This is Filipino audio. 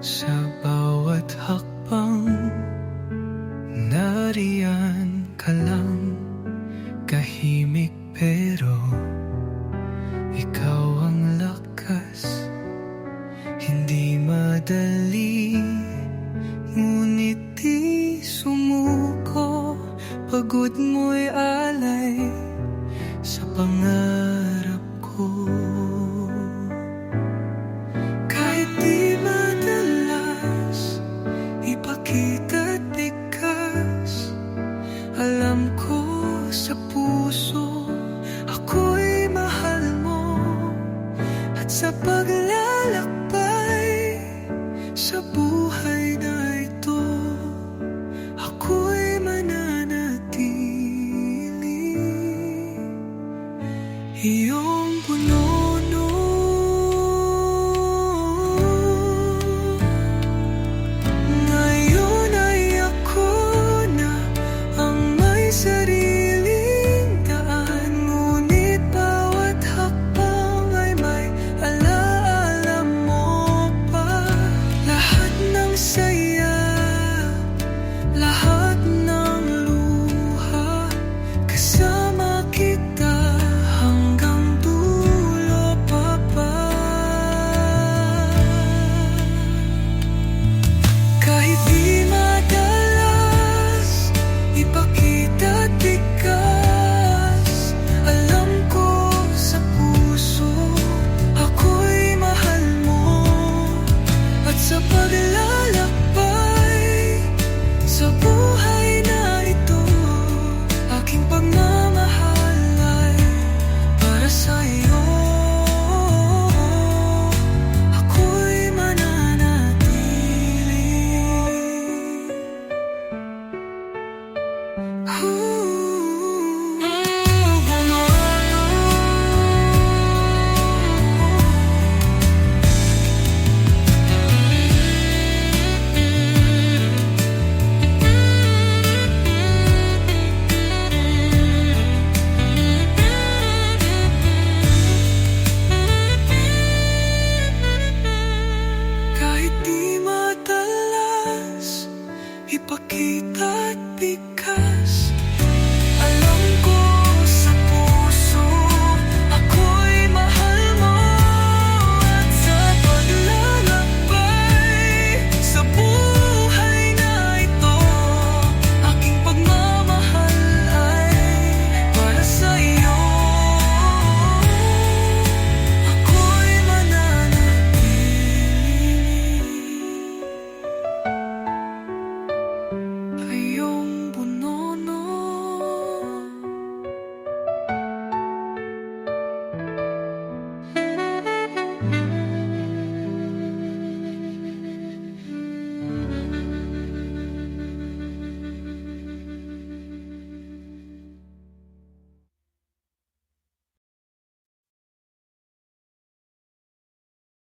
Sa bawat hakbang Nariyan ka lang. Kahimik pero Ikaw ang lakas. Hindi madali Ngunit di sumuko. Pagod mo'y alay Sa pangalan sa puso be back because